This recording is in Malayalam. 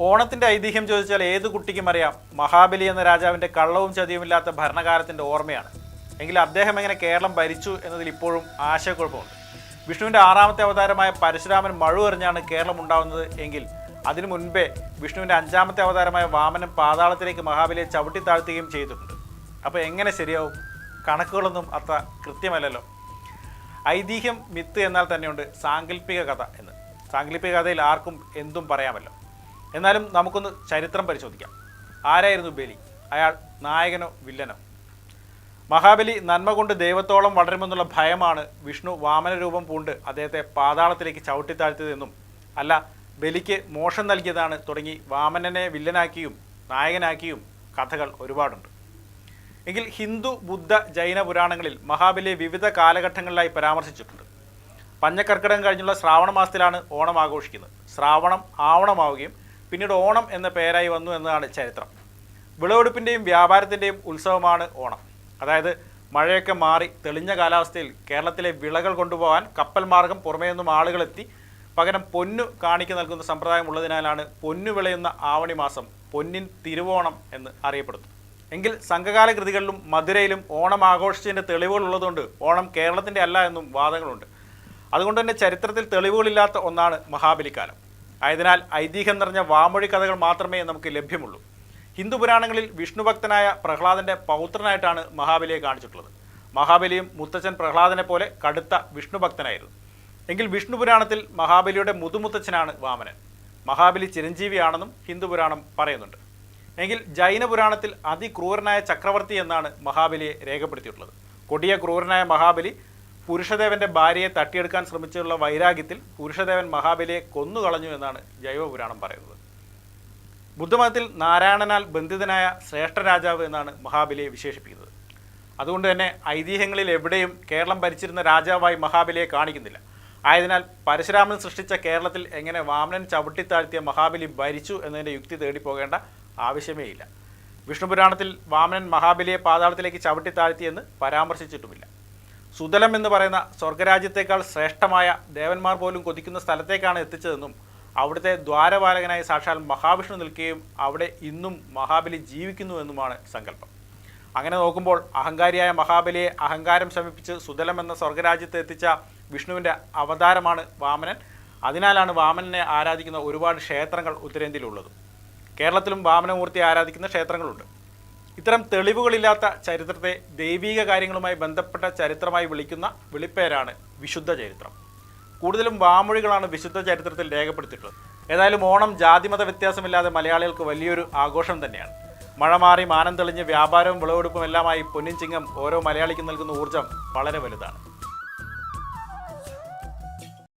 ഓണത്തിന്റെ ഐതിഹ്യം ചോദിച്ചാൽ ഏത് കുട്ടിക്കും അറിയാം? മഹാബലി എന്ന രാജാവിന്റെ കള്ളവും ചതിയുമില്ലാത്ത ഭരണകാലത്തിന്റെ ഓർമ്മയാണ്. എങ്കിൽ അദ്ദേഹം എങ്ങനെ കേരളം ഭരിച്ചു എന്നതിൽ ഇപ്പോഴും ആശയക്കുഴപ്പമുണ്ട്. വിഷ്ണുവിന്റെ ആറാമത്തെ അവതാരമായ പരശുരാമൻ മഴു എറിഞ്ഞാണ് കേരളം ഉണ്ടാവുന്നത് എങ്കിൽ അതിനു മുൻപേ വിഷ്ണുവിന്റെ അഞ്ചാമത്തെ അവതാരമായ വാമനൻ പാതാളത്തിലേക്ക് മഹാബലിയെ ചവിട്ടി താഴ്ത്തുകയും ചെയ്തിട്ടുണ്ട്. അപ്പോൾ എങ്ങനെ ശരിയാവും? കണക്കുകളൊന്നും അത്ര കൃത്യമല്ലല്ലോ. ഐതിഹ്യം മിത്ത് എന്നാൽ തന്നെയുണ്ട് സാങ്കല്പിക കഥ എന്ന്. സാങ്കല്പിക കഥയിൽ ആർക്കും എന്തും പറയാമല്ലോ. എന്നാലും നമുക്കൊന്ന് ചരിത്രം പരിശോധിക്കാം. ആരായിരുന്നു ബലി? അയാൾ നായകനോ വില്ലനോ? മഹാബലി നന്മ കൊണ്ട് ദൈവത്തോളം വളരുമെന്നുള്ള ഭയമാണ് വിഷ്ണു വാമന രൂപം പൂണ്ട് അദ്ദേഹത്തെ പാതാളത്തിലേക്ക് ചവിട്ടിത്താഴ്ത്തിയതെന്നും അല്ല ബലിക്ക് മോഷം നൽകിയതാണ് തുടങ്ങി വാമനനെ വില്ലനാക്കിയും നായകനാക്കിയും കഥകൾ ഒരുപാടുണ്ട്. എങ്കിൽ ഹിന്ദു ബുദ്ധ ജൈന പുരാണങ്ങളിൽ മഹാബലിയെ വിവിധ കാലഘട്ടങ്ങളിലായി പരാമർശിച്ചിട്ടുണ്ട്. പഞ്ഞക്കർക്കിടകം കഴിഞ്ഞുള്ള ശ്രാവണ മാസത്തിലാണ് ഓണം ആഘോഷിക്കുന്നത്. ശ്രാവണം ആവണമാവുകയും പിന്നീട് ഓണം എന്ന പേരായി വന്നു എന്നതാണ് ചരിത്രം. വിളവെടുപ്പിന്റെയും വ്യാപാരത്തിന്റെയും ഉത്സവമാണ് ഓണം. അതായത് മഴയൊക്കെ മാറി തെളിഞ്ഞ കാലാവസ്ഥയിൽ കേരളത്തിലെ വിളകൾ കൊണ്ടുപോകാൻ കപ്പൽ മാർഗം പുറമേ നിന്നും ആളുകളെത്തി പകരം പൊന്നു കാണിക്ക് നൽകുന്ന സമ്പ്രദായം ഉള്ളതിനാലാണ് പൊന്നു വിളയുന്ന ആവണി മാസം പൊന്നിൻ തിരുവോണം എന്ന് അറിയപ്പെടുന്നു എങ്കിൽ സംഘകാല കൃതികളിലും മധുരയിലും ഓണം ആഘോഷിച്ചതിന്റെ തെളിവുകൾ ഉള്ളതുകൊണ്ട് ഓണം കേരളത്തിന്റെ അല്ല എന്നും വാദങ്ങളുണ്ട്. അതുകൊണ്ട് തന്നെ ചരിത്രത്തിൽ തെളിവുകളില്ലാത്ത ഒന്നാണ് മഹാബലിക്കാലം. ആയതിനാൽ ഐതിഹ്യം നിറഞ്ഞ വാമൊഴി കഥകൾ മാത്രമേ നമുക്ക് ലഭ്യമുള്ളൂ. ഹിന്ദു പുരാണങ്ങളിൽ വിഷ്ണുഭക്തനായ പ്രഹ്ലാദന്റെ പൗത്രനായിട്ടാണ് മഹാബലിയെ കാണിച്ചിട്ടുള്ളത്. മഹാബലിയും മുത്തച്ഛൻ പ്രഹ്ലാദനെ പോലെ കടുത്ത വിഷ്ണുഭക്തനായിരുന്നു. എങ്കിൽ വിഷ്ണു പുരാണത്തിൽ മഹാബലിയുടെ മുതുമുത്തച്ഛനാണ് വാമനൻ. മഹാബലി ചിരഞ്ജീവിയാണെന്നും ഹിന്ദു പുരാണം പറയുന്നുണ്ട്. എങ്കിൽ ജൈന പുരാണത്തിൽ അതിക്രൂരനായ ചക്രവർത്തി എന്നാണ് മഹാബലിയെ രേഖപ്പെടുത്തിയിട്ടുള്ളത്. കൊടിയ ക്രൂരനായ മഹാബലി പുരുഷദേവന്റെ ഭാര്യയെ തട്ടിയെടുക്കാൻ ശ്രമിച്ചുള്ള വൈരാഗ്യത്തിൽ പുരുഷദേവൻ മഹാബലിയെ കൊന്നുകളഞ്ഞു എന്നാണ് ജൈവപുരാണം പറയുന്നത്. ബുദ്ധമതത്തിൽ നാരായണനാൽ ബന്ധിതനായ ശ്രേഷ്ഠ രാജാവ് എന്നാണ് മഹാബലിയെ വിശേഷിപ്പിക്കുന്നത്. അതുകൊണ്ട് തന്നെ ഐതിഹ്യങ്ങളിൽ എവിടെയും കേരളം ഭരിച്ചിരുന്ന രാജാവായി മഹാബലിയെ കാണിക്കുന്നില്ല. ആയതിനാൽ പരശുരാമൻ സൃഷ്ടിച്ച കേരളത്തിൽ എങ്ങനെ വാമനൻ ചവിട്ടിത്താഴ്ത്തിയ മഹാബലി ഭരിച്ചു എന്നതിന്റെ യുക്തി തേടിപ്പോകേണ്ട ആവശ്യമേ ഇല്ല. വിഷ്ണുപുരാണത്തിൽ വാമനൻ മഹാബലിയെ പാതാളത്തിലേക്ക് ചവിട്ടിത്താഴ്ത്തിയെന്ന് പരാമർശിച്ചിട്ടുമില്ല. സുതലം എന്ന് പറയുന്ന സ്വർഗരാജ്യത്തേക്കാൾ ശ്രേഷ്ഠമായ ദേവന്മാർ പോലും കൊതിക്കുന്ന സ്ഥലത്തേക്കാണ് എത്തിച്ചതെന്നും അവിടുത്തെ ദ്വാരപാലകനായി സാക്ഷാൽ മഹാവിഷ്ണു നിൽക്കുകയും അവിടെ ഇന്നും മഹാബലി ജീവിക്കുന്നുവെന്നുമാണ് സങ്കല്പം. അങ്ങനെ നോക്കുമ്പോൾ അഹങ്കാരിയായ മഹാബലിയെ അഹങ്കാരം ശമിപ്പിച്ച് സുതലം എന്ന സ്വർഗരാജ്യത്ത് എത്തിച്ച വിഷ്ണുവിന്റെ അവതാരമാണ് വാമനൻ. അതിനാലാണ് വാമനനെ ആരാധിക്കുന്ന ഒരുപാട് ക്ഷേത്രങ്ങൾ ഉത്തരേന്ത്യയിലുള്ളത്. കേരളത്തിലും വാമനമൂർത്തി ആരാധിക്കുന്ന ക്ഷേത്രങ്ങളുണ്ട്. ഇത്തരം തെളിവുകളില്ലാത്ത ചരിത്രത്തെ ദൈവീക കാര്യങ്ങളുമായി ബന്ധപ്പെട്ട ചരിത്രമായി വിളിക്കുന്ന വിളിപ്പേരാണ് വിശുദ്ധ ചരിത്രം. കൂടുതലും വാമൊഴികളാണ് വിശുദ്ധ ചരിത്രത്തിൽ രേഖപ്പെടുത്തിയിട്ടുള്ളത്. ഏതായാലും ഓണം ജാതിമത വ്യത്യാസമില്ലാതെ മലയാളികൾക്ക് വലിയൊരു ആഘോഷം തന്നെയാണ്. മഴ മാറി മാനം തെളിഞ്ഞ് വ്യാപാരവും വിളവെടുപ്പും എല്ലാമായി പൊന്നിൻ ചിങ്ങം ഓരോ മലയാളിക്കും നൽകുന്ന ഊർജം വളരെ വലുതാണ്.